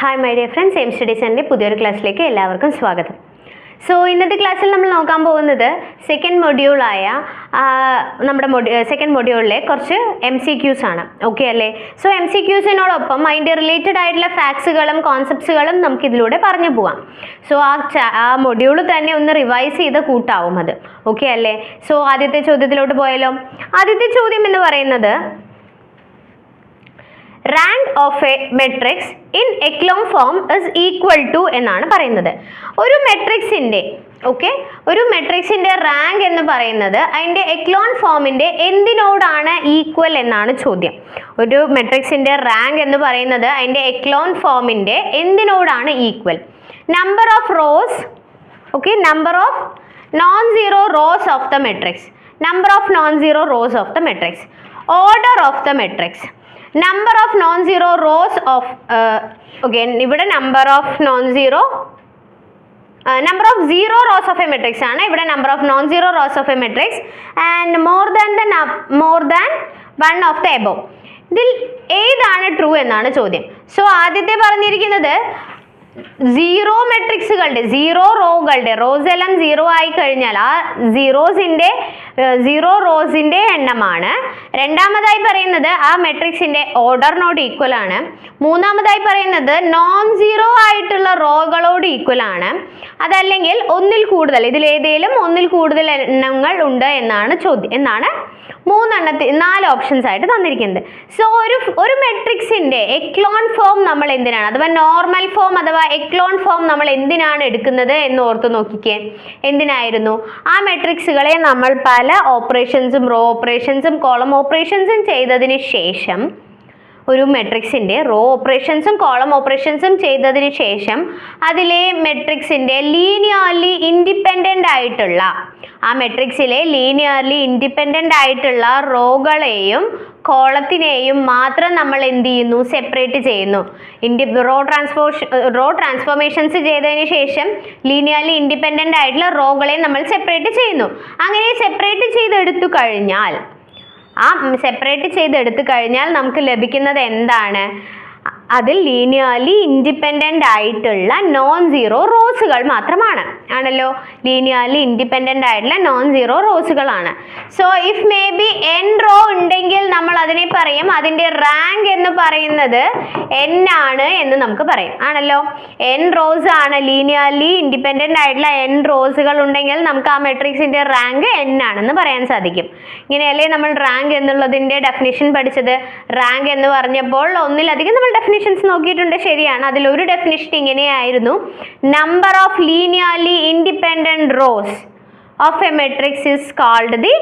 Hi my dear friends M study സെന്റെ പുതിയൊരു ക്ലാസ്സിലേക്ക് എല്ലാവർക്കും സ്വാഗതം. സോ ഇന്നത്തെ ക്ലാസ്സിൽ നമ്മൾ നോക്കാൻ പോകുന്നത് സെക്കൻഡ് മൊഡ്യൂളായ നമ്മുടെ മൊഡ്യൂ സെക്കൻഡ് മൊഡ്യൂളിലെ കുറച്ച് എം സി ക്യൂസ് ആണ്. ഓക്കെ അല്ലേ? സോ എം സി ക്യൂസിനോടൊപ്പം അതിന്റെ റിലേറ്റഡ് ആയിട്ടുള്ള ഫാക്ട്സുകളും കോൺസെപ്റ്റ്സുകളും നമുക്ക് ഇതിലൂടെ പറഞ്ഞു പോവാം. സോ ആ ആ മൊഡ്യൂൾ തന്നെ ഒന്ന് റിവൈസ് ചെയ്ത് കൂട്ടാവും അത്. ഓക്കെ അല്ലേ? സോ ആദ്യത്തെ ചോദ്യത്തിലോട്ട് പോയാലോ? ആദ്യത്തെ ചോദ്യം എന്ന് പറയുന്നത് rank of a matrix in echelon form is equal to എന്നാണ് പറയുന്നത്. ഒരു മെട്രിക്സിന്റെ ഓക്കെ ഒരു മെട്രിക്സിന്റെ റാങ്ക് എന്ന് പറയുന്നത് അതിന്റെ എക്ലോൺ ഫോമിന്റെ എന്തിനോടാണ് ഈക്വൽ എന്നാണ് ചോദ്യം. ഒരു മെട്രിക്സിന്റെ റാങ്ക് എന്ന് പറയുന്നത് അതിന്റെ എക്ലോൺ ഫോമിന്റെ എന്തിനോടാണ് equal number of rows okay number of non zero rows of the matrix number of non zero rows of the matrix order of the matrix. Number of non zero rows of okay ഇവിടെ number of non zero number of zero rows of a matrix ആണ്. ഇവിടെ number of non zero rows of a matrix and more than the more than one of the above ഇതിൽ ഏതാണ് true എന്നാണ് ചോദ്യം. So ആദ്യത്തെ പറഞ്ഞിരിക്കുന്നത് zero മെട്രിക്സുകളുടെ zero റോകളുടെ റോസ് എല്ലാം സീറോ ആയി കഴിഞ്ഞാൽ ആ സീറോസിന്റെ സീറോ റോസിന്റെ എണ്ണമാണ്. രണ്ടാമതായി പറയുന്നത് ആ മെട്രിക്സിന്റെ ഓർഡറിനോട് ഈക്വൽ ആണ്. മൂന്നാമതായി പറയുന്നത് നോൺ സീറോ ആയിട്ടുള്ള റോകളോട് ഈക്വൽ ആണ്. അതല്ലെങ്കിൽ ഒന്നിൽ കൂടുതൽ ഇതിലേതേലും ഒന്നിൽ കൂടുതൽ എണ്ണങ്ങൾ ഉണ്ട് എന്നാണ് ചോദ്യം എന്നാണ് മൂന്നെണ്ണത്തിൽ നാല് ഓപ്ഷൻസ് ആയിട്ട് തന്നിരിക്കുന്നത്. സോ ഒരു ഒരു മെട്രിക്സിന്റെ എക്ലോൺ ഫോം നമ്മൾ എന്തിനാണ്? അഥവാ നോർമൽ ഫോം അഥവാ എക്ലോൺ ഫോം നമ്മൾ എന്തിനാണ് എടുക്കുന്നത് എന്ന് ഓർത്ത് നോക്കിക്കേ. എന്തിനായിരുന്നു? ആ മെട്രിക്സുകളെ നമ്മൾ പല ഓപ്പറേഷൻസും റോ ഓപ്പറേഷൻസും കോളം ഓപ്പറേഷൻസും ചെയ്തതിന് ശേഷം ഒരു മെട്രിക്സിന്റെ റോ ഓപ്പറേഷൻസും കോളം ഓപ്പറേഷൻസും ചെയ്തതിന് ശേഷം അതിലെ മെട്രിക്സിന്റെ ലീനിയർലി ഇൻഡിപെൻഡന്റ് ആയിട്ടുള്ള ആ മെട്രിക്സിലെ ലീനിയർലി ഇൻഡിപെൻഡന്റ് ആയിട്ടുള്ള റോകളെയും കോളത്തിനെയും മാത്രം നമ്മൾ എന്ത് ചെയ്യുന്നു? സെപ്പറേറ്റ് ചെയ്യുന്നു. ഇൻഡി റോ ട്രാൻസ്ഫോഷ റോ ട്രാൻസ്ഫോർമേഷൻസ് ചെയ്തതിന് ശേഷം ലീനിയർലി ഇൻഡിപെൻഡന്റ് ആയിട്ടുള്ള റോകളെ നമ്മൾ സെപ്പറേറ്റ് ചെയ്യുന്നു. അങ്ങനെ സെപ്പറേറ്റ് ചെയ്തെടുത്തു കഴിഞ്ഞാൽ ആ സെപ്പറേറ്റ് ചെയ്ത് എടുത്തു കഴിഞ്ഞാൽ നമുക്ക് ലഭിക്കുന്നത് എന്താണ്? അതിൽ ലീനിയർലി ഇൻഡിപെൻഡന്റ് ആയിട്ടുള്ള നോൺ സീറോ റോസുകൾ മാത്രമാണ്. ആണല്ലോ? ലീനിയർലി ഇൻഡിപെൻഡന്റ് ആയിട്ടുള്ള non zero റോസുകളാണ് so if may be N row ഉണ്ടെങ്കിൽ നമ്മൾ അതിനെ പറയും. അതിന്റെ റാങ്ക് എന്ന് പറയുന്നത് എൻ ആണ് എന്ന് നമുക്ക് പറയും. ആണല്ലോ? എൻ റോസ് ആണ്. ലീനിയർലി ഇൻഡിപെൻഡന്റ് ആയിട്ടുള്ള എൻ റോസുകൾ ഉണ്ടെങ്കിൽ നമുക്ക് ആ മെട്രിക്സിന്റെ റാങ്ക് എൻ ആണെന്ന് പറയാൻ സാധിക്കും. ഇങ്ങനെയല്ലേ നമ്മൾ റാങ്ക് എന്നുള്ളതിന്റെ ഡെഫിനിഷൻ പഠിച്ചത്? റാങ്ക് എന്ന് പറഞ്ഞപ്പോൾ ഒന്നിലധികം നമ്മൾ ഡെഫിനിഷൻസ് നോക്കിയിട്ടുണ്ട് ശരിയാണ്. അതിൽ ഒരു ഡെഫിനിഷൻ ഇങ്ങനെയായിരുന്നു. Number of linearly independent rows of a matrix is called the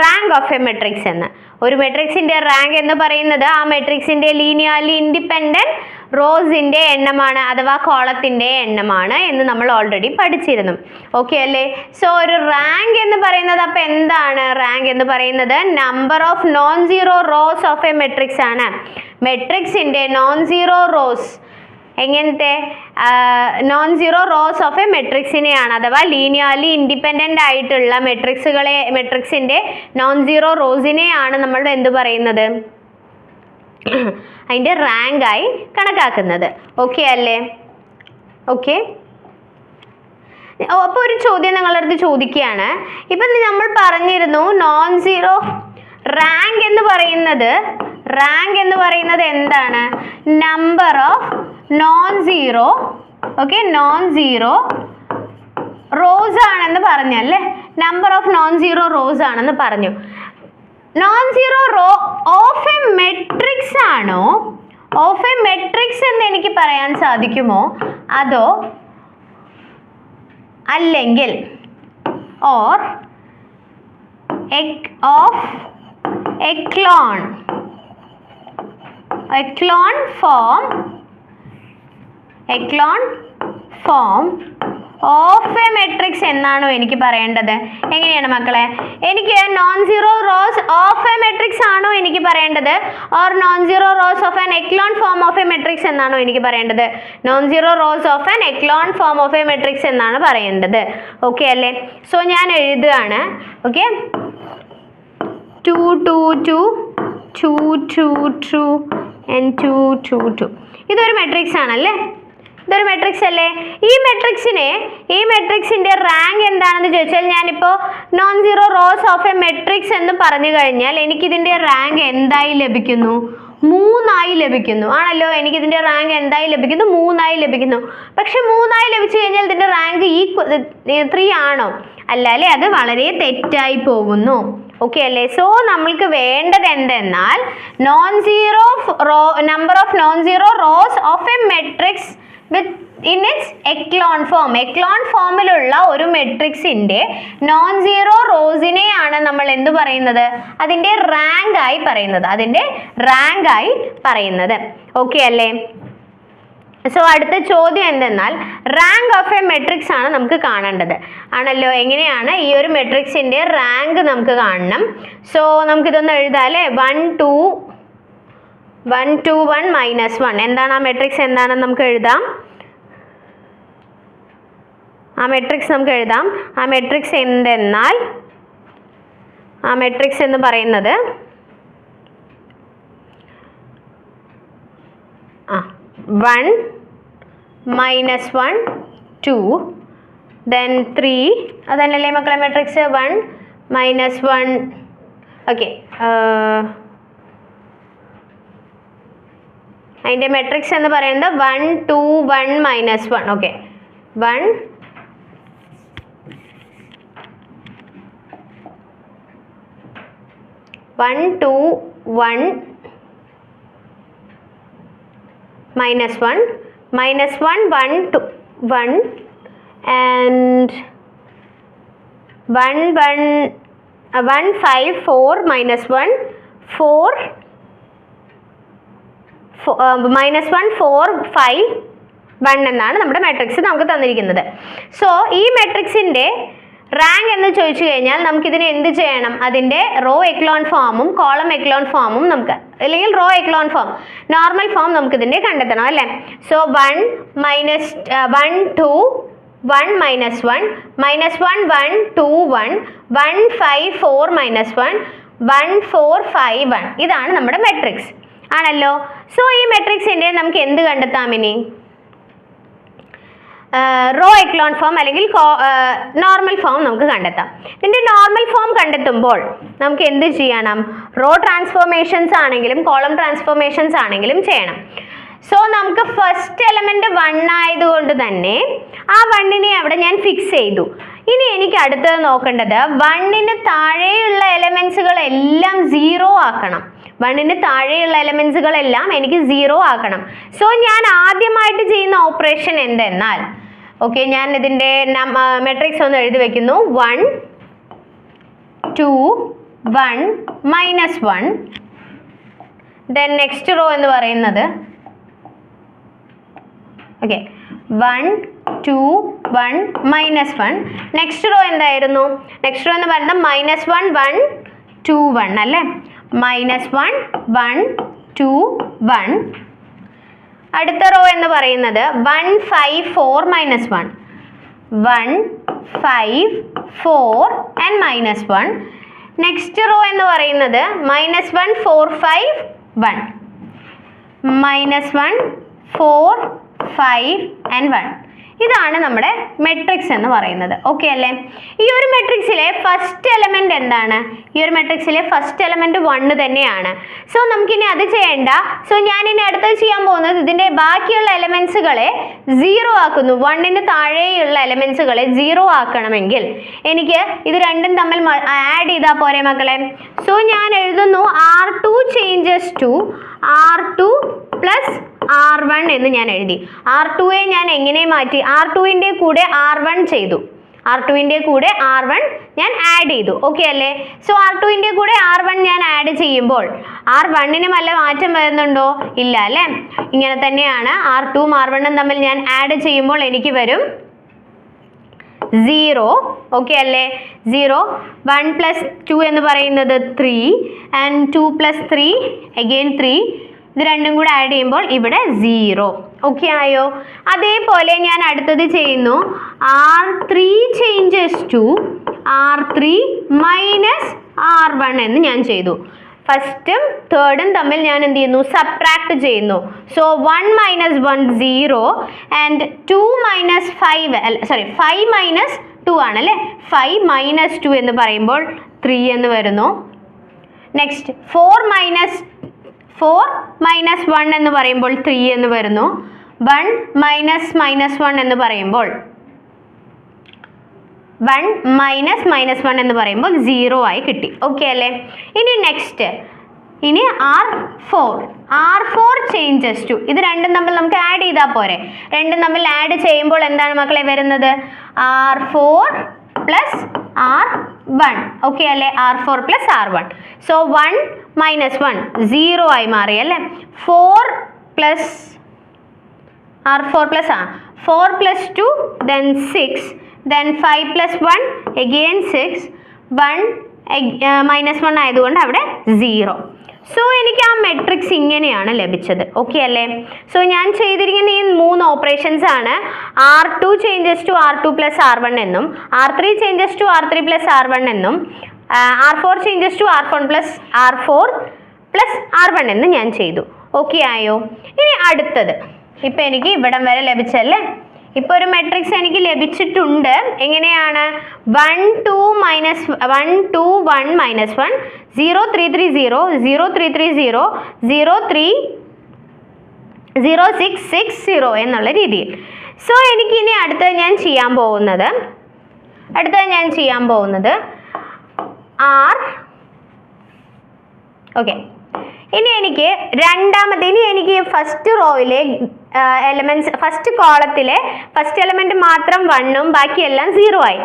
rank of a matrix എന്ന്. ഒരു മെട്രിക്സിന്റെ റാങ്ക് എന്ന് പറയുന്നത് ആ മെട്രിക്സിന്റെ ലീനിയർലി ഇൻഡിപെൻഡന്റ് റോസിന്റെ എണ്ണമാണ് അഥവാ കോളത്തിന്റെ എണ്ണമാണ് എന്ന് നമ്മൾ ഓൾറെഡി പഠിച്ചിരുന്നു. ഓക്കെ അല്ലേ? സോ ഒരു റാങ്ക് എന്ന് പറയുന്നത് അപ്പോൾ എന്താണ്? റാങ്ക് എന്ന് പറയുന്നത് number of non zero rows of a matrix ആണ്. മെട്രിക്സിന്റെ നോൺ സീറോ റോസ് എങ്ങനത്തെ? Non zero rows of a മെട്രിക്സിനെയാണ് അഥവാ ലീനിയർലി ഇൻഡിപെൻഡന്റ് ആയിട്ടുള്ള മെട്രിക്സുകളെ മെട്രിക്സിന്റെ നോൺ സീറോ റോസിനെയാണ് നമ്മൾ എന്ത് പറയുന്നത്? അതിന്റെ റാങ്കായി കണക്കാക്കുന്നത്. ഓക്കെ അല്ലേ? ഓക്കെ അപ്പോൾ ഒരു ചോദ്യം നിങ്ങളുടെ അടുത്ത് ചോദിക്കുകയാണ്. ഇപ്പം നമ്മൾ പറഞ്ഞിരുന്നു നോൺ സീറോ റാങ്ക് എന്ന് പറയുന്നത് റാങ്ക് എന്ന് പറയുന്നത് എന്താണ്? Number of non zero okay non zero rows ആണെന്ന് പറഞ്ഞല്ലേ number of non zero rows ആണെന്ന് പറഞ്ഞു. Non zero row of a matrix ആണോ? ഓഫ് എ മെട്രിക്സ് എന്ന് എനിക്ക് പറയാൻ സാധിക്കുമോ? അതോ അല്ലെങ്കിൽ or of echelon echelon form echelon form of a matrix എന്നാണോ എനിക്ക് പറയേണ്ടത്? എങ്ങനെയാണ് മക്കളെ? എനിക്ക് non zero rows of a matrix ആണോ എനിക്ക് പറയേണ്ടത്? Or non zero rows of an echelon form of a matrix എന്നാണോ എനിക്ക് പറയേണ്ടത്? Non zero rows of an echelon form of a matrix എന്നാണ് പറയേണ്ടത്. ഓക്കെ അല്ലേ? സോ ഞാൻ എഴുതുകയാണ്. Okay two two two two two two and two two two ഇതൊരു matrix ആണല്ലേ? ഇതൊരു മെട്രിക്സ് അല്ലേ? ഈ മെട്രിക്സിനെ ഈ മെട്രിക്സിന്റെ റാങ്ക് എന്താണെന്ന് ചോദിച്ചാൽ ഞാനിപ്പോൾ non zero rows of a matrix എന്ന് പറഞ്ഞു കഴിഞ്ഞാൽ എനിക്കിതിന്റെ റാങ്ക് എന്തായി ലഭിക്കുന്നു? മൂന്നായി ലഭിക്കുന്നു. ആണല്ലോ? എനിക്കിതിന്റെ റാങ്ക് എന്തായി ലഭിക്കുന്നു? മൂന്നായി ലഭിക്കുന്നു. പക്ഷെ മൂന്നായി ലഭിച്ചു കഴിഞ്ഞാൽ ഇതിന്റെ റാങ്ക് ഈ ത്രീ ആണോ? അല്ല അല്ലേ? അത് വളരെ തെറ്റായി പോകുന്നു. ഓക്കെ അല്ലേ? സോ നമ്മൾക്ക് വേണ്ടത് എന്തെന്നാൽ non zero number of non zero rows of a matrix in its echelon form echelon ഫോമിലുള്ള ഒരു മെട്രിക്സിന്റെ നോൺ സീറോ റോസിനെയാണ് നമ്മൾ എന്ത് പറയുന്നത്? റാങ്ക് ആയി പറയുന്നത്. റാങ്ക് ആയി പറയുന്നത്. ഓക്കെ അല്ലേ? സോ അടുത്ത ചോദ്യം എന്തെന്നാൽ റാങ്ക് ഓഫ് എ മെട്രിക്സ് ആണ് നമുക്ക് കാണേണ്ടത്. ആണല്ലോ? എങ്ങനെയാണ് ഈ ഒരു മെട്രിക്സിന്റെ റാങ്ക് നമുക്ക് കാണണം? സോ നമുക്കിതൊന്ന് എഴുതാം അല്ലേ? One two one two one minus one. എന്താണ് ആ മെട്രിക്സ് എന്താണെന്ന് നമുക്ക് എഴുതാം. ആ മെട്രിക്സ് നമുക്ക് എഴുതാം. ആ മെട്രിക്സ് എന്തെന്നാൽ ആ മെട്രിക്സ് എന്ന് പറയുന്നത് one minus one two then three അതന്നല്ലേ മക്കളെ matrix one minus one. Okay അതിൻ്റെ മെട്രിക്സ് എന്ന് പറയുന്നത് one two one minus one okay one one two one minus 1 minus 1 1 to 1 and 1 1 uh, 1 5 4 minus 1 4 ഫോ- ആ, minus one four five one എന്നാണ് നമ്മുടെ matrix നമുക്ക് തന്നിരിക്കുന്നത്. സോ ഈ മെട്രിക്സിന്റെ റാങ്ക് എന്ന് ചോദിച്ചു കഴിഞ്ഞാൽ നമുക്കിതിന് എന്ത് ചെയ്യണം? അതിന്റെ റോ എക്ലോൺ ഫോമും കോളം എക്ലോൺ ഫോമും നമുക്ക് അല്ലെങ്കിൽ row echelon form normal form നമുക്കിതിന്റെ കണ്ടെത്തണം അല്ലേ? So one minus one two one minus one minus one one two one one five four minus one one four five one ഇതാണ് നമ്മുടെ matrix ആണല്ലോ. So ഈ മെട്രിക്സിന്റെ നമുക്ക് എന്ത് കണ്ടെത്താം ഇനി? റോ എക്ലോൺ ഫോം അല്ലെങ്കിൽ നോർമൽ ഫോം നമുക്ക് കണ്ടെത്താം. ഇതിന്റെ നോർമൽ ഫോം കണ്ടെത്തുമ്പോൾ നമുക്ക് എന്ത് ചെയ്യണം? റോ ട്രാൻസ്ഫോർമേഷൻസ് ആണെങ്കിലും കോളം ട്രാൻസ്ഫോർമേഷൻസ് ആണെങ്കിലും ചെയ്യണം. സോ നമുക്ക് ഫസ്റ്റ് എലമെന്റ് വൺ ആയതുകൊണ്ട് തന്നെ ആ വണ്ണിനെ അവിടെ ഞാൻ ഫിക്സ് ചെയ്തു. ഇനി എനിക്ക് അടുത്തത് നോക്കേണ്ടത് വണ്ണിന് താഴെയുള്ള എലമെന്റ്സുകൾ എല്ലാം സീറോ ആക്കണം. വണ്ണിന് താഴെയുള്ള എലമെന്റ്സുകളെല്ലാം എനിക്ക് സീറോ ആക്കണം. സോ ഞാൻ ആദ്യമായിട്ട് ചെയ്യുന്ന ഓപ്പറേഷൻ എന്തെന്നാൽ ഓക്കെ ഞാൻ ഇതിന്റെ മെട്രിക്സ് ഒന്ന് എഴുതി വെക്കുന്നു. One two one minus one then next row എന്ന് പറയുന്നത് okay one two one minus one next row എന്തായിരുന്നു? നെക്സ്റ്റ് റോ എന്ന് പറയുന്നത് minus one one two one അല്ലേ? Minus one one two one അടുത്ത റോ എന്ന് പറയുന്നത് one five four minus one one five four and minus one next row എന്ന് പറയുന്നത് minus one four five one minus one four five and one ഇതാണ് നമ്മുടെ matrix എന്ന് പറയുന്നത്. Okay അല്ലേ? ഈ ഒരു മെട്രിക്സിലെ ഫസ്റ്റ് എലമെന്റ് എന്താണ്? ഈ ഒരു മെട്രിക്സിലെ ഫസ്റ്റ് എലമെന്റ് വണ്ണ് തന്നെയാണ്. സോ നമുക്കിനി അത് ചെയ്യേണ്ട. സോ ഞാൻ ഇനി ചെയ്യാൻ പോകുന്നത് ഇതിന്റെ ബാക്കിയുള്ള എലമെന്റ്സുകളെ സീറോ ആക്കുന്നു. വണ്ണിന് താഴെയുള്ള എലമെന്റ്സുകളെ സീറോ ആക്കണമെങ്കിൽ എനിക്ക് ഇത് രണ്ടും തമ്മിൽ ആഡ് ചെയ്താൽ പോരെ മക്കളെ? സോ ഞാൻ എഴുതുന്നു R two changes to R two plus R one എന്ന് ഞാൻ എഴുതി. ആർ ടുവെ ഞാൻ എങ്ങനെ മാറ്റി? ആർ ടുവിന്റെ കൂടെ ആർ വൺ ചെയ്തു. ആർ ടുവിന്റെ കൂടെ ആർ വൺ ഞാൻ ആഡ് ചെയ്തു. ഓക്കെ അല്ലേ? സോ ആർ ടുവിന്റെ കൂടെ ആർ വൺ ഞാൻ ആഡ് ചെയ്യുമ്പോൾ ആർ വണ്ണിന് വല്ല മാറ്റം വരുന്നുണ്ടോ? ഇല്ല അല്ലേ? ഇങ്ങനെ തന്നെയാണ് ആർ ടുവും ആർ വണ്ണും തമ്മിൽ ഞാൻ ആഡ് ചെയ്യുമ്പോൾ എനിക്ക് വരും സീറോ ഓക്കെ അല്ലേ? സീറോ വൺ പ്ലസ് ടു എന്ന് പറയുന്നത് three and two plus three again three ഇത് രണ്ടും കൂടെ ആഡ് ചെയ്യുമ്പോൾ ഇവിടെ സീറോ ഓക്കെ ആയോ? അതേപോലെ ഞാൻ അടുത്തത് ചെയ്യുന്നു. R three changes to R three minus R one എന്ന് ഞാൻ ചെയ്തു. ഫസ്റ്റും തേർഡും തമ്മിൽ ഞാൻ എന്ത് ചെയ്യുന്നു? സബ്ട്രാക്ട് ചെയ്യുന്നു. So one minus one zero and two minus five sorry five minus two ആണല്ലേ ഫൈവ് മൈനസ് ടു എന്ന് പറയുമ്പോൾ ത്രീ എന്ന് വരുന്നു. Next four minus four minus one എന്ന് പറയുമ്പോൾ ത്രീ എന്ന് വരുന്നു. വൺ മൈനസ് മൈനസ് വൺ എന്ന് പറയുമ്പോൾ വൺ മൈനസ് മൈനസ് വൺ എന്ന് പറയുമ്പോൾ സീറോ ആയി കിട്ടി. ഓക്കെ അല്ലേ? ഇനി നെക്സ്റ്റ് ഇനി R four R four changes to ഇത് രണ്ടും തമ്മിൽ നമുക്ക് ആഡ് ചെയ്താൽ പോരെ. രണ്ടും തമ്മിൽ ആഡ് ചെയ്യുമ്പോൾ എന്താണ് മക്കളെ വരുന്നത്? R four plus R one okay അല്ലേ? R four plus R one so one minus one zero ആയി മാറി അല്ലേ? Four plus R four plus ആ? Four plus two then six then five plus one again six one minus one ആയതുകൊണ്ട് അവിടെ zero so എനിക്ക് ആ matrix ഇങ്ങനെയാണ് ലഭിച്ചത്. ഓക്കെ അല്ലേ? സോ ഞാൻ ചെയ്തിരിക്കുന്ന ഈ മൂന്ന് ഓപ്പറേഷൻസ് ആണ് R two changes to R two plus R one എന്നും R three changes to R three plus R one എന്നും R four changes to R four plus R four plus R one എന്ന് ഞാൻ ചെയ്തു. Okay ആയോ? ഇനി അടുത്തത്. ഇപ്പം എനിക്ക് ഇവിടം വരെ ലഭിച്ചല്ലേ? ഇപ്പോൾ ഒരു മെട്രിക്സ് എനിക്ക് ലഭിച്ചിട്ടുണ്ട്. എങ്ങനെയാണ്? One two minus one two one minus one zero three three zero zero three three zero zero three zero six six zero എന്നുള്ള രീതിയിൽ. സോ എനിക്കിനി അടുത്തത് ഞാൻ ചെയ്യാൻ പോകുന്നത്. അടുത്തത് ഞാൻ ചെയ്യാൻ പോകുന്നത് ആർ ഓക്കെ ഇനി എനിക്ക് രണ്ടാമത്തെ ഇനി എനിക്ക് ഫസ്റ്റ് റോയിലെ എലമെന്റ്സ് ഫസ്റ്റ് കോളത്തിലെ ഫസ്റ്റ് എലമെന്റ് മാത്രം വണ്ണും ബാക്കിയെല്ലാം സീറോ ആയി.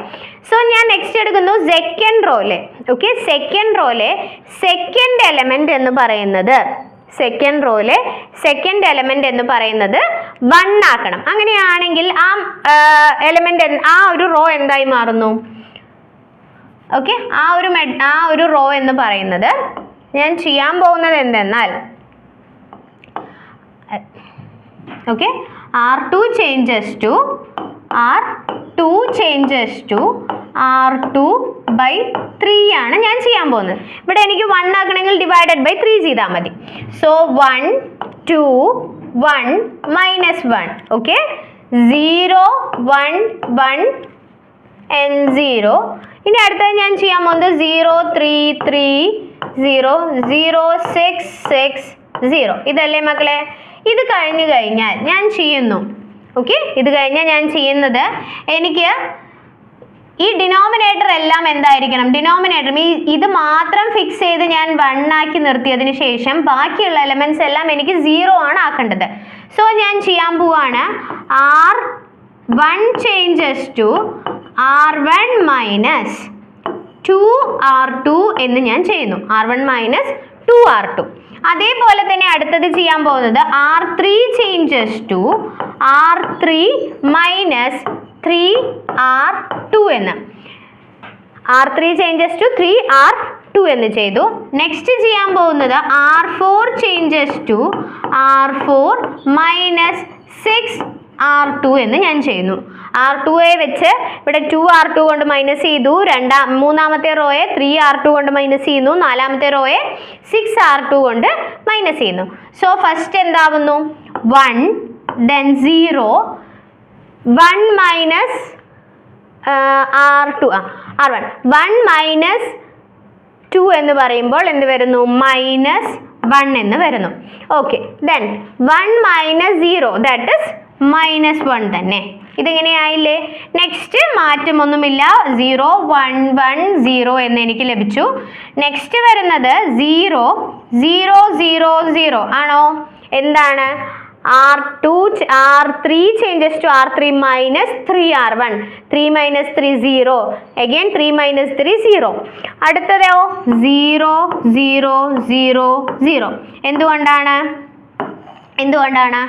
സോ ഞാൻ നെക്സ്റ്റ് എടുക്കുന്നു സെക്കൻഡ് റോൽ ഓക്കെ സെക്കൻഡ് റോയിലെ സെക്കൻഡ് എലമെന്റ് എന്ന് പറയുന്നത്. സെക്കൻഡ് റോയിലെ സെക്കൻഡ് എലമെന്റ് എന്ന് പറയുന്നത് വൺ ആക്കണം. അങ്ങനെയാണെങ്കിൽ ആ എലമെന്റ് ആ ഒരു റോ എന്തായി മാറുന്നു? ഓക്കെ ആ ഒരു ആ ഒരു റോ എന്ന് പറയുന്നത് ഞാൻ ചെയ്യാൻ പോകുന്നത് എന്തെന്നാൽ okay R two changes to R two changes to R two by three ആണ് ഞാൻ ചെയ്യാൻ പോകുന്നത്. ഇവിടെ എനിക്ക് വൺ ആക്കണമെങ്കിൽ ഡിവൈഡഡ് ബൈ ത്രീ ചെയ്താൽ മതി. So one two one minus one okay zero one one and zero ഇനി അടുത്തത് ഞാൻ ചെയ്യാൻ പോകുന്നത് zero three three zero zero six six zero ഇതല്ലേ മക്കളെ? ഇത് കഴിഞ്ഞു കഴിഞ്ഞാൽ ഞാൻ ചെയ്യുന്നു. ഓക്കെ ഇത് കഴിഞ്ഞാൽ ഞാൻ ചെയ്യുന്നത് എനിക്ക് ഈ ഡിനോമിനേറ്റർ എല്ലാം എന്തായിരിക്കണം? ഡിനോമിനേറ്റർ ഈ ഇത് മാത്രം ഫിക്സ് ചെയ്ത് ഞാൻ വൺ ആക്കി നിർത്തിയതിന് ശേഷം ബാക്കിയുള്ള എലമെന്റ്സ് എല്ലാം എനിക്ക് സീറോ ആണ് ആക്കേണ്ടത്. സോ ഞാൻ ചെയ്യാൻ പോവാണ്. R one changes to R one minus two R two എന്ന് ഞാൻ ചെയ്യുന്നു. R one minus two R two അതേപോലെ തന്നെ അടുത്തത് ചെയ്യാൻ പോകുന്നത് R three changes to R three minus three R two എന്ന്. R three changes to three R two എന്ന് ചെയ്തു. നെക്സ്റ്റ് ചെയ്യാൻ പോകുന്നത് R four changes to R four minus six R two എന്ന് ഞാൻ ചെയ്യുന്നു. ആർ ടുയെ വെച്ച് ഇവിടെ ടു ആർ ടു കൊണ്ട് മൈനസ് ചെയ്തു. രണ്ടാം മൂന്നാമത്തെ റോയെ ത്രീ ആർ ടു കൊണ്ട് മൈനസ് ചെയ്യുന്നു. നാലാമത്തെ റോയെ സിക്സ് ആർ ടു കൊണ്ട് മൈനസ് ചെയ്യുന്നു. So first എന്താവുന്നു? One then zero one minus R two ആ R one one minus two എന്ന് പറയുമ്പോൾ എന്ത് വരുന്നു? മൈനസ് വൺ എന്ന് വരുന്നു. Okay then one minus zero that is minus one തന്നെ. ഇതിങ്ങനെയായില്ലേ? നെക്സ്റ്റ് മാറ്റമൊന്നുമില്ല. സീറോ വൺ വൺ സീറോ എന്ന് എനിക്ക് ലഭിച്ചു. നെക്സ്റ്റ് വരുന്നത് സീറോ സീറോ സീറോ സീറോ ആണോ? എന്താണ്? R two R three changes to R three minus three R one three minus three zero again three minus three zero അടുത്തതോ? Zero zero zero zero എന്തുകൊണ്ടാണ്? എന്തുകൊണ്ടാണ്?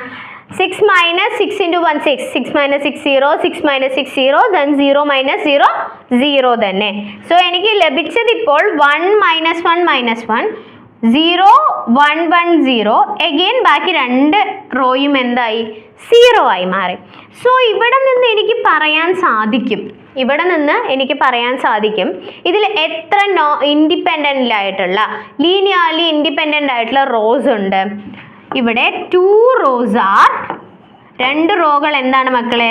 Six minus six into one six six minus six zero six minus six zero then zero minus zero zero തന്നെ. So എനിക്ക് ലഭിച്ചത് ഇപ്പോൾ one minus one minus one zero one one zero again ബാക്കി രണ്ട് റോയും എന്തായി? Zero ആയി മാറി. So ഇവിടെ നിന്ന് എനിക്ക് പറയാൻ സാധിക്കും. ഇവിടെ നിന്ന് എനിക്ക് പറയാൻ സാധിക്കും. ഇതിൽ എത്ര നോ ഇൻഡിപെൻഡന്റ് ആയിട്ടുള്ള ലീനിയർലി ഇൻഡിപെൻഡന്റ് ആയിട്ടുള്ള റോസ് ഉണ്ട്. ഇവിടെ ടു റോസ് ആർ രണ്ട് റോകൾ എന്താണ് മക്കളെ?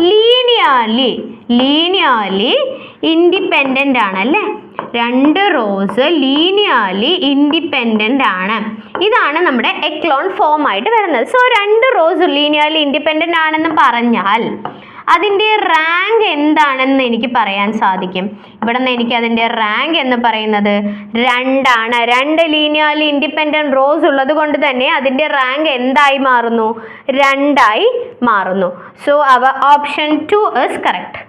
ലീനിയർലി ലീനിയർലി ഇൻഡിപെൻഡന്റ് ആണ് അല്ലേ? രണ്ട് റോസ് ലീനിയർലി ഇൻഡിപെൻഡന്റ് ആണ്. ഇതാണ് നമ്മുടെ എക്ലോൺ ഫോം ആയിട്ട് വരുന്നത്. സോ രണ്ട് റോസ് ലീനിയർലി ഇൻഡിപെൻഡന്റ് ആണെന്ന് പറഞ്ഞാൽ അതിന്റെ റാങ്ക് എന്താണെന്ന് എനിക്ക് പറയാൻ സാധിക്കും. ഇവിടെ നിന്ന് എനിക്ക് അതിന്റെ റാങ്ക് എന്ന് പറയുന്നത് രണ്ടാണ്. രണ്ട് ലീനിയർലി ഇൻഡിപെൻഡന്റ് റോസ് ഉള്ളത് കൊണ്ട് തന്നെ അതിന്റെ റാങ്ക് എന്തായി മാറുന്നു? രണ്ടായി മാറുന്നു. സോ അവ option two is correct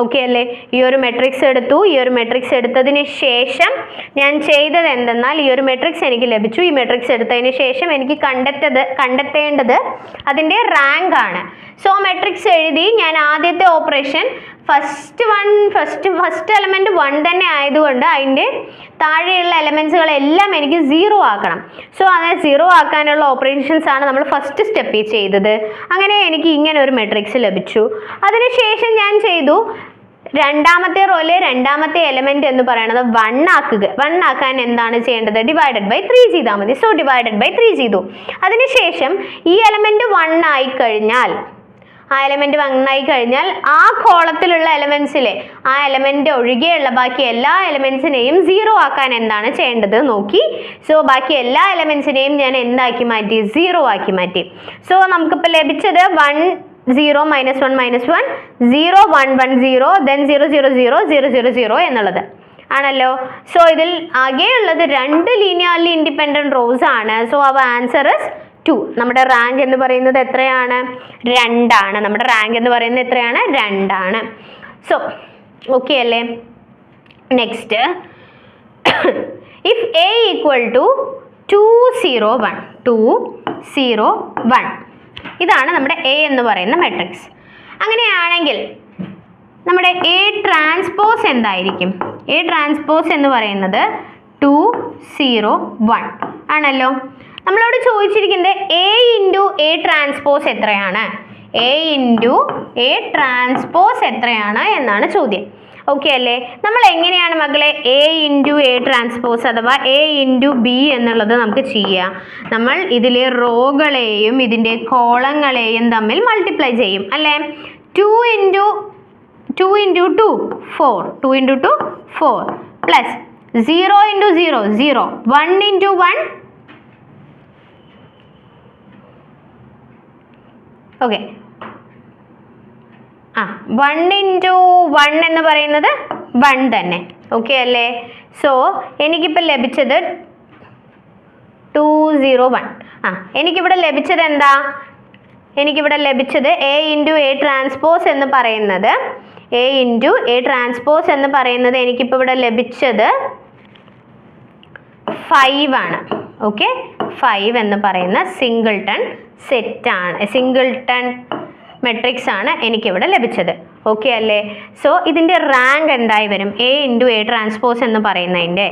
okay അല്ലേ? ഈ ഒരു മെട്രിക്സ് എടുത്തു. ഈ ഒരു മെട്രിക്സ് എടുത്തതിന് ശേഷം ഞാൻ ചെയ്തത് എന്തെന്നാൽ ഈ ഒരു മെട്രിക്സ് എനിക്ക് ലഭിച്ചു. ഈ മെട്രിക്സ് എടുത്തതിന് ശേഷം എനിക്ക് കണ്ടെത്തത് കണ്ടെത്തേണ്ടത് അതിന്റെ റാങ്ക് ആണ്. സോ മെട്രിക്സ് എഴുതി ഞാൻ ആദ്യത്തെ operation first one first first element one തന്നെ ആയതുകൊണ്ട് അതിന്റെ താഴെയുള്ള എലമെൻസുകളെല്ലാം എനിക്ക് സീറോ ആക്കണം. സോ അങ്ങനെ സീറോ ആക്കാനുള്ള ഓപ്പറേഷൻസ് ആണ് നമ്മൾ ഫസ്റ്റ് സ്റ്റെപ്പിൽ ചെയ്തത്. അങ്ങനെ എനിക്ക് ഇങ്ങനെ ഒരു മെട്രിക്സ് ലഭിച്ചു. അതിനുശേഷം ഞാൻ ചെയ്തു രണ്ടാമത്തെ റോയിലെ രണ്ടാമത്തെ എലമെന്റ് എന്ന് പറയുന്നത് വൺ ആക്കുക. വൺ ആക്കാൻ എന്താണ് ചെയ്യേണ്ടത്? ഡിവൈഡഡ് ബൈ ത്രീ ചെയ്താൽ മതി. സോ ഡിവൈഡഡ് ബൈ ത്രീ ചെയ്തു. അതിനുശേഷം ഈ എലമെന്റ് വൺ ആയി കഴിഞ്ഞാൽ ആ എലമെന്റ് വൺ ആയി കഴിഞ്ഞാൽ ആ കോളത്തിലുള്ള എലമെന്റ്സിലെ ആ എലമെന്റ് ഒഴികെയുള്ള ബാക്കി എല്ലാ എലമെന്റ്സിനെയും സീറോ ആക്കാൻ എന്താണ് ചെയ്യേണ്ടത് നോക്കി. സോ ബാക്കി എല്ലാ എലമെന്റ്സിനെയും ഞാൻ എന്താക്കി മാറ്റി? സീറോ ആക്കി മാറ്റി. സോ നമുക്കിപ്പോൾ ലഭിച്ചത് one zero minus one minus one zero one one zero then zero zero zero zero zero zero എന്നുള്ളത്. ആണല്ലോ? സോ ഇതിൽ ആകെയുള്ളത് രണ്ട് ലീനിയർലി ഇൻഡിപെൻഡന്റ് റോസ് ആണ്. സോ അവ ആൻസർ ഇസ് ടു നമ്മുടെ റാങ്ക് എന്ന് പറയുന്നത് എത്രയാണ്? രണ്ടാണ്. നമ്മുടെ റാങ്ക് എന്ന് പറയുന്നത് എത്രയാണ്? രണ്ടാണ്. സോ ഓക്കെ അല്ലേ? Next if A equal to two zero one two zero one ഇതാണ് നമ്മുടെ എ എന്ന് പറയുന്ന മെട്രിക്സ് അങ്ങനെയാണെങ്കിൽ നമ്മുടെ എ ട്രാൻസ്പോസ് എന്തായിരിക്കും? എ ട്രാൻസ്പോസ് എന്ന് പറയുന്നത് ടു സീറോ വൺ ആണല്ലോ? നമ്മളോട് ചോദിച്ചിരിക്കുന്നത് എ ഇന്റു എ ട്രാൻസ്പോസ് എത്രയാണ്? എ ഇന്റു എ ട്രാൻസ്പോസ് എത്രയാണ് എന്നാണ് ചോദ്യം. ഓക്കെ അല്ലേ? നമ്മൾ എങ്ങനെയാണ് മക്കളെ എ ഇന്റു എ ട്രാൻസ്പോസ് അഥവാ എ ഇന്റു ബി എന്നുള്ളത് നമുക്ക് ചെയ്യാം. നമ്മൾ ഇതിലെ റോകളെയും ഇതിന്റെ കോളങ്ങളെയും തമ്മിൽ മൾട്ടിപ്ലൈ ചെയ്യും. അല്ലേ? Two into two into two four two into two four plus zero into zero zero one into one okay ആ വൺ ഇന്റു വൺ എന്ന് പറയുന്നത് വൺ തന്നെ. ഓക്കെ അല്ലേ? സോ എനിക്കിപ്പോൾ ലഭിച്ചത് ടു സീറോ വൺ ആ എനിക്കിവിടെ ലഭിച്ചത് എന്താ? എനിക്കിവിടെ ലഭിച്ചത് എ ഇന്റു എ ട്രാൻസ്പോസ് എന്ന് പറയുന്നത് എ ഇന്റു എ ട്രാൻസ്പോസ് എന്ന് പറയുന്നത് എനിക്കിപ്പോൾ ഇവിടെ ലഭിച്ചത് ഫൈവ് ആണ്. ഓക്കെ ഫൈവ് എന്ന് പറയുന്ന സിംഗിൾ ടൺ സെറ്റാണ്. സിംഗിൾ ടൺ മെട്രിക്സ് ആണ് എനിക്കിവിടെ ലഭിച്ചത്. ഓക്കെ അല്ലേ? സോ ഇതിന്റെ റാങ്ക് എന്തായി വരും? എ ഇന്റു എ ട്രാൻസ്പോസ് എന്ന് പറയുന്നതിന്റെ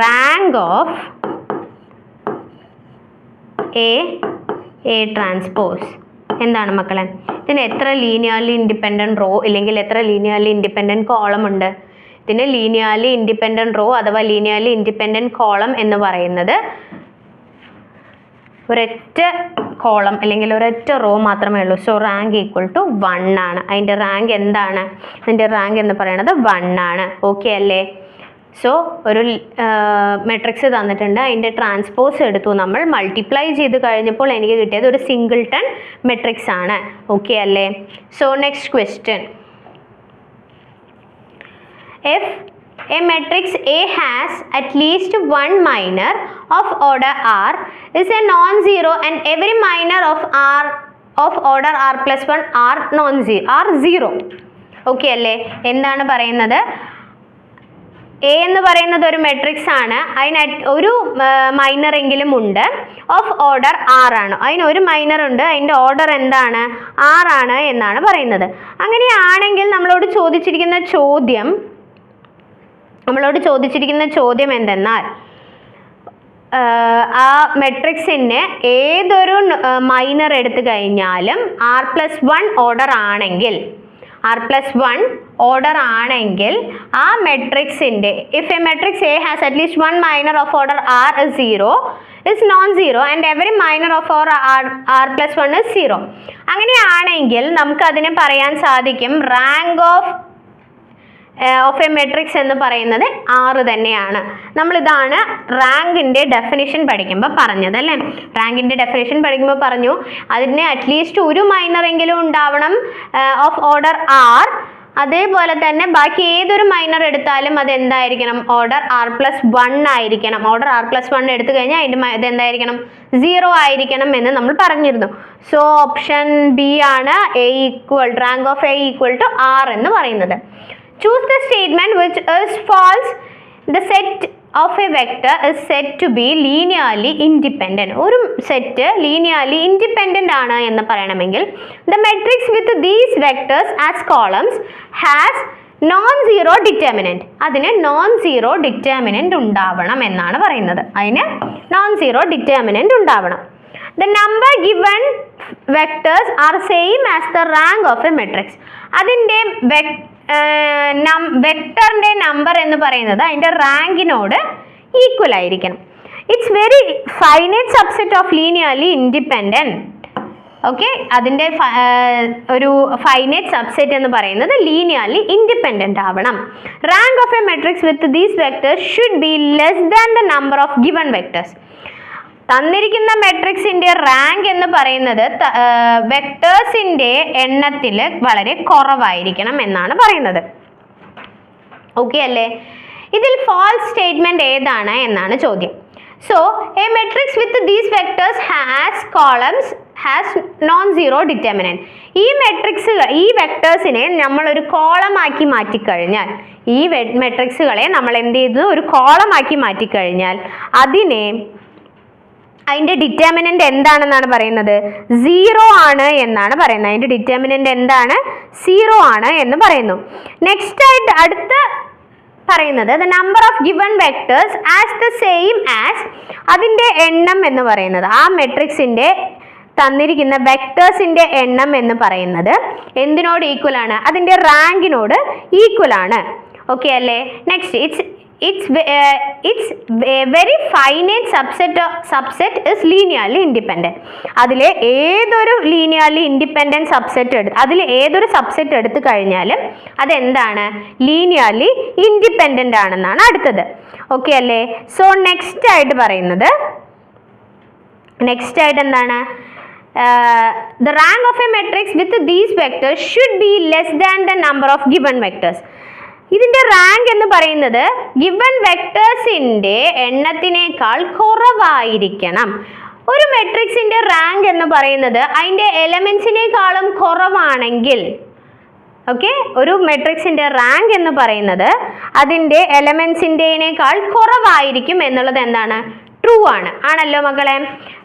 rank of A A transpose എന്താണ് മക്കളെ? ഇതിന് എത്ര ലീനിയർലി ഇൻഡിപെൻഡന്റ് റോ ഇല്ലെങ്കിൽ എത്ര ലീനിയർലി ഇൻഡിപെൻഡന്റ് കോളം ഉണ്ട്? ഇതിന് ലീനിയർലി ഇൻഡിപെൻഡന്റ് റോ അഥവാ ലീനിയർലി ഇൻഡിപെൻഡന്റ് കോളം എന്ന് പറയുന്നത് ഒരൊറ്റ കോളം അല്ലെങ്കിൽ ഒരൊറ്റ റോ മാത്രമേ ഉള്ളൂ. So rank equal to one ആണ്. അതിന്റെ റാങ്ക് എന്താണ്? അതിന്റെ റാങ്ക് എന്ന് പറയുന്നത് വൺ ആണ്. ഓക്കെ അല്ലേ? സോ ഒരു മെട്രിക്സ് തന്നിട്ടുണ്ട്. അതിന്റെ ട്രാൻസ്പോസ് എടുത്തു നമ്മൾ മൾട്ടിപ്ലൈ ചെയ്ത് കഴിഞ്ഞപ്പോൾ എനിക്ക് കിട്ടിയത് ഒരു സിംഗിൾ ടൺ മെട്രിക്സ് ആണ്. ഓക്കെ അല്ലേ? So next question if a matrix A has at least one minor of order R is a non-zero and every minor of R of order R plus 1 are non-zero are zero. Okay അല്ലേ? എന്താണ് പറയുന്നത്? A എന്ന് പറയുന്നത് ഒരു matrix ആണ്. അതിന് ഒരു minor എങ്കിലും ഉണ്ട്. ഓഫ് ഓർഡർ ആർ ആണ്. അതിന് ഒരു മൈനർ ഉണ്ട്. അതിന്റെ ഓർഡർ എന്താണ്? ആർ ആണ് എന്നാണ് പറയുന്നത്. അങ്ങനെയാണെങ്കിൽ നമ്മളോട് ചോദിച്ചിരിക്കുന്ന ചോദ്യം നമ്മളോട് ചോദിച്ചിരിക്കുന്ന ചോദ്യം എന്തെന്നാൽ ആ മെട്രിക്സിന് ഏതൊരു മൈനർ എടുത്തു കഴിഞ്ഞാലും ആർ പ്ലസ് വൺ ഓർഡർ ആണെങ്കിൽ ആർ പ്ലസ് വൺ ഓർഡർ ആണെങ്കിൽ ആ മെട്രിക്സിന്റെ if A matrix A has at least one minor of order R zero is non zero and every minor of or R R plus one is zero അങ്ങനെയാണെങ്കിൽ നമുക്ക് അതിനെ പറയാൻ സാധിക്കും rank of of A matrix എന്ന് പറയുന്നത് ആറ് തന്നെയാണ്. നമ്മളിതാണ് റാങ്കിന്റെ definition പഠിക്കുമ്പോൾ പറഞ്ഞത് അല്ലേ? റാങ്കിന്റെ ഡെഫിനിഷൻ പഠിക്കുമ്പോൾ പറഞ്ഞു അതിന് അറ്റ്ലീസ്റ്റ് ഒരു മൈനറെങ്കിലും ഉണ്ടാവണം ഓഫ് ഓർഡർ ആർ അതേപോലെ തന്നെ ബാക്കി ഏതൊരു മൈനർ എടുത്താലും അത് എന്തായിരിക്കണം? ഓർഡർ ആർ പ്ലസ് വൺ ആയിരിക്കണം. ഓർഡർ ആർ പ്ലസ് വൺ എടുത്തു കഴിഞ്ഞാൽ അതിന്റെ ഇത് എന്തായിരിക്കണം? സീറോ ആയിരിക്കണം എന്ന് നമ്മൾ പറഞ്ഞിരുന്നു. സോ ഓപ്ഷൻ ബി ആണ് A equal rank of A equal to R എന്ന് പറയുന്നത്. Choose the statement which is false the set of a vector is said to be linearly independent ഒരു സെറ്റ് ലീനിയർലി ഇൻഡിപെൻഡന്റ് ആണ് എന്ന് പറയണമെങ്കിൽ the matrix with these vectors as columns has non zero determinant അതിന് non zero determinant ഉണ്ടാവണം എന്നാണ് പറയുന്നത് അതിന് non zero determinant ഉണ്ടാവണം the number given vectors are same as the rank of a matrix അതിന്റെ വെക്ടറിന്റെ നമ്പർ എന്ന് പറയുന്നത് അതിന്റെ റാങ്കിനോട് ഈക്വൽ ആയിരിക്കണം. It's very finite subset of linearly independent okay അതിന്റെ ഒരു ഫൈനൈറ്റ് സബ്സെറ്റ് എന്ന് പറയുന്നത് ലീനിയർലി ഇൻഡിപെൻഡന്റ് ആവണം. Rank of a matrix with these vectors should be less than the number of given vectors തന്നിരിക്കുന്ന മെട്രിക്സിന്റെ റാങ്ക് എന്ന് പറയുന്നത് വെക്ടേഴ്സിന്റെ എണ്ണത്തിൽ വളരെ കുറവായിരിക്കണം എന്നാണ് പറയുന്നത്. ഓക്കെ അല്ലേ? ഇതിൽ ഫാൾസ് സ്റ്റേറ്റ്മെന്റ് ഏതാണ് എന്നാണ് ചോദ്യം. So a matrix with these vectors has columns has non zero determinant ഈ മെട്രിക്സുകൾ ഈ വെക്ടേഴ്സിനെ നമ്മളൊരു കോളമാക്കി മാറ്റിക്കഴിഞ്ഞാൽ ഈ മെട്രിക്സുകളെ നമ്മൾ എന്ത് ചെയ്തു? ഒരു കോളമാക്കി മാറ്റിക്കഴിഞ്ഞാൽ അതിനെ അതിന്റെ ഡിറ്റർമിനന്റ് എന്താണെന്നാണ് പറയുന്നത്? സീറോ ആണ് എന്നാണ് പറയുന്നത്. അതിന്റെ ഡിറ്റർമിനന്റ് എന്താണ്? സീറോ ആണ് എന്ന് പറയുന്നു. നെക്സ്റ്റ് ആയിട്ട് അടുത്ത പറയുന്നത് the number of given vectors as the same as അതിന്റെ എണ്ണം എന്ന് പറയുന്നത്. ആ മെട്രിക്സിന്റെ തന്നിരിക്കുന്ന വെക്ടേഴ്സിന്റെ എണ്ണം എന്ന് പറയുന്നത് എന്തിനോട് ഈക്വൽ ആണ്? അതിന്റെ റാങ്കിനോട് ഈക്വൽ ആണ്. ഓക്കെ അല്ലേ? Next it's it's it's very finite subset subset is linearly independent അതിലെ ഏതൊരു ലീനിയർലി ഇൻഡിപെൻഡന്റ് സബ്സെറ്റ് എടുത്ത് അതിൽ ഏതൊരു സബ്സെറ്റ് എടുത്തു കഴിഞ്ഞാലും അതെന്താണ്? ലീനിയർലി ഇൻഡിപെൻഡന്റ് ആണെന്നാണ് അടുത്തത്. ഓക്കെ അല്ലേ? സോ നെക്സ്റ്റ് ആയിട്ട് പറയുന്നത് നെക്സ്റ്റ് ആയിട്ട് എന്താണ്? The rank of a matrix with these vectors should be less than the number of given vectors ഇതിന്റെ റാങ്ക് എന്ന് പറയുന്നത് ഗിവൺ വെക്ടേഴ്സിന്റെ എണ്ണത്തിനേക്കാൾ കുറവായിരിക്കണം. ഒരു മെട്രിക്സിന്റെ റാങ്ക് എന്ന് പറയുന്നത് അതിന്റെ എലമെന്റ്സിനേക്കാളും കുറവാണെങ്കിൽ ഓക്കെ ഒരു മെട്രിക്സിന്റെ റാങ്ക് എന്ന് പറയുന്നത് അതിന്റെ എലമെന്റ്സിന്റെനേക്കാൾ കുറവായിരിക്കും എന്നുള്ളത് എന്താണ്? ട്രൂ ആണ്. ആണല്ലോ മക്കളെ?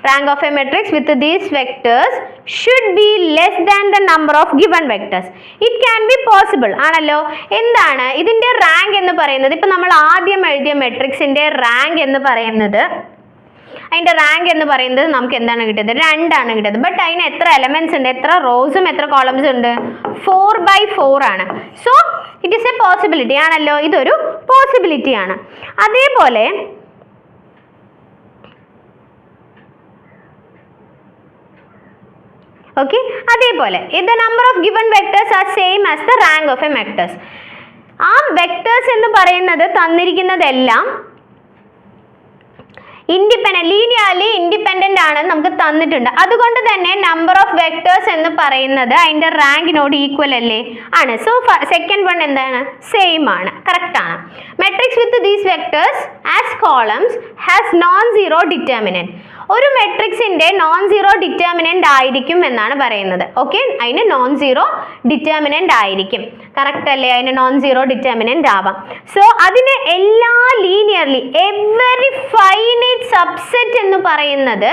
Rank of a matrix with these vectors should be less than the number of given vectors it can be possible ആണല്ലോ? എന്താണ്? ഇതിന്റെ റാങ്ക് എന്ന് പറയുന്നത് ഇപ്പൊ നമ്മൾ ആദ്യം എഴുതിയ മെട്രിക്സിന്റെ റാങ്ക് എന്ന് പറയുന്നത് അതിന്റെ റാങ്ക് എന്ന് പറയുന്നത് നമുക്ക് എന്താണ് കിട്ടിയത്? രണ്ടാണ് കിട്ടിയത്. ബട്ട് അതിന് എത്ര എലമെന്റ്സ് ഉണ്ട്? എത്ര റോസും എത്ര കോളംസ് ഉണ്ട്? ഫോർ ബൈ ഫോർ ആണ്. So it is a possibility ആണല്ലോ? ഇതൊരു പോസിബിലിറ്റി ആണ്. അതേപോലെ ഓക്കെ അതേപോലെ the number of given vectors are same as the rank of a vectors ആ വെക്ടേഴ്സ് എന്ന് പറയുന്നത് തന്നിരിക്കുന്നതെല്ലാം ഇൻഡിപെൻഡന്റ് ലീനിയർലി ഇൻഡിപെൻഡന്റ് ആണ് നമുക്ക് തന്നിട്ടുണ്ട്. അതുകൊണ്ട് തന്നെ നമ്പർ ഓഫ് വെക്ടേഴ്സ് എന്ന് പറയുന്നത് അതിന്റെ റാങ്കിനോട് ഈക്വൽ അല്ലേ? ആണ്. സോ സെക്കൻഡ് വൺ എന്താണ്? സെയിം ആണ്. കറക്റ്റ് ആണ്. Matrix with these vectors as columns has non zero determinant ഒരു മെട്രിക്സിന്റെ നോൺ സീറോ ഡിറ്റർമിനന്റ് ആയിരിക്കും എന്നാണ് പറയുന്നത്. ഓക്കെ അതിന് നോൺ സീറോ ഡിറ്റർമിനന്റ് ആയിരിക്കും. കറക്റ്റ് അല്ലേ? അതിന് നോൺ സീറോ ഡിറ്റർമിനന്റ് ആവാം. സോ അതിന് എല്ലാ ലീനിയർലി എവറി ഫൈനൈറ്റ് സബ്സെറ്റ് എന്ന് പറയുന്നത്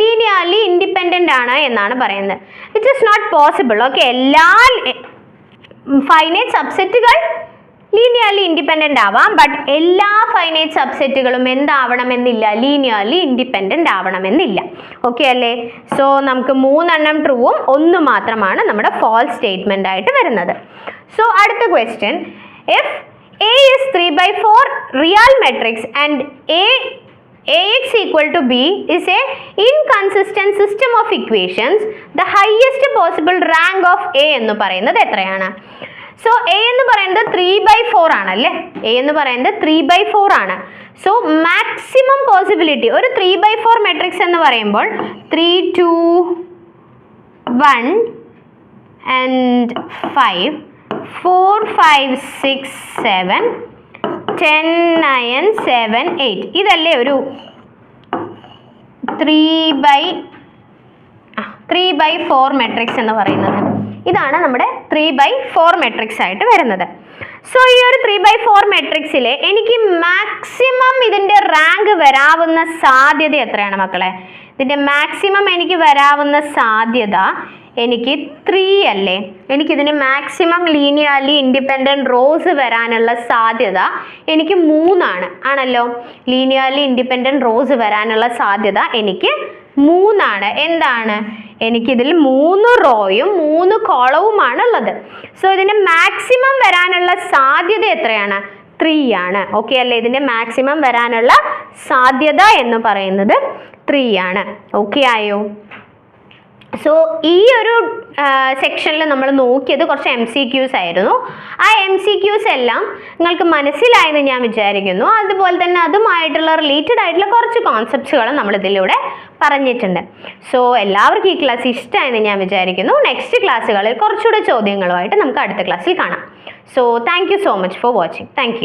ലീനിയർലി ഇൻഡിപെൻഡന്റ് ആണ് എന്നാണ് പറയുന്നത്. It is not possible okay എല്ലാ ഫൈനൈറ്റ് സബ്സെറ്റുകൾ ലീനിയർലി ഇൻഡിപെൻഡന്റ് ആവാം ബട്ട് എല്ലാ ഫൈനൈറ്റ് സബ്സെറ്റുകളും എന്താവണമെന്നില്ല? ലീനിയർലി ഇൻഡിപെൻഡന്റ് ആവണമെന്നില്ല. ഓക്കെ അല്ലേ? സോ നമുക്ക് മൂന്നെണ്ണം ട്രൂവും ഒന്ന് മാത്രമാണ് നമ്മുടെ ഫോൾസ് സ്റ്റേറ്റ്മെന്റ് ആയിട്ട് വരുന്നത്. സോ അടുത്ത question if A is three by four real matrix and A ax equal to b is a inconsistent system of equations. The highest possible rank of a എന്ന് പറയുന്നത് എത്രയാണ്? സോ എ എന്ന് പറയുന്നത് three by four ആണല്ലേ? A എന്ന് പറയുന്നത് three by four ആണ്. So maximum possibility ഒരു ത്രീ ബൈ ഫോർ മെട്രിക്സ് എന്ന് പറയുമ്പോൾ three two one and five four five six seven ten nine seven eight ഇതല്ലേ ഒരു three by three by four matrix എന്ന് പറയുന്നത്. ഇതാണ് നമ്മുടെ ത്രീ ബൈ ഫോർ മെട്രിക്സ് ആയിട്ട് വരുന്നത്. സോ ഈ ഒരു ത്രീ ബൈ ഫോർ മെട്രിക്സിൽ എനിക്ക് മാക്സിമം ഇതിന്റെ റാങ്ക് വരാവുന്ന സാധ്യത എത്രയാണ് മക്കളെ? ഇതിന്റെ മാക്സിമം എനിക്ക് വരാവുന്ന സാധ്യത എനിക്ക് ത്രീ അല്ലേ? എനിക്കിതിന് മാക്സിമം ലീനിയർലി ഇൻഡിപെൻഡന്റ് റോസ് വരാനുള്ള സാധ്യത എനിക്ക് മൂന്നാണ്. ആണല്ലോ? ലീനിയർലി ഇൻഡിപെൻഡന്റ് റോസ് വരാനുള്ള സാധ്യത എനിക്ക് മൂന്നാണ്. എന്താണ്? എനിക്കിതിൽ മൂന്ന് റോയും മൂന്ന് കോളവുമാണ് ഉള്ളത്. സോ ഇതിന് മാക്സിമം വരാനുള്ള സാധ്യത എത്രയാണ്? ത്രീ ആണ്. ഓക്കെ അല്ലേ? ഇതിന്റെ മാക്സിമം വരാനുള്ള സാധ്യത എന്ന് പറയുന്നത് ത്രീ ആണ്. ഓക്കെ ആയോ? സോ ഈ ഒരു സെക്ഷനിൽ നമ്മൾ നോക്കിയത് കുറച്ച് എം സി ക്യൂസ് ആയിരുന്നു. ആ എം സി ക്യൂസ് എല്ലാം നിങ്ങൾക്ക് മനസ്സിലായെന്ന് ഞാൻ വിചാരിക്കുന്നു. അതുപോലെ തന്നെ അതുമായിട്ടുള്ള റിലേറ്റഡ് ആയിട്ടുള്ള കുറച്ച് കോൺസെപ്റ്റ്സുകളും നമ്മൾ ഇതിലൂടെ പറഞ്ഞിട്ടുണ്ട്. സോ എല്ലാവർക്കും ഈ ക്ലാസ് ഇഷ്ടമായെന്ന് ഞാൻ വിചാരിക്കുന്നു. നെക്സ്റ്റ് ക്ലാസ്സുകളിൽ കുറച്ചുകൂടെ ചോദ്യങ്ങളുമായിട്ട് നമുക്ക് അടുത്ത ക്ലാസ്സിൽ കാണാം. So thank so much for watching thank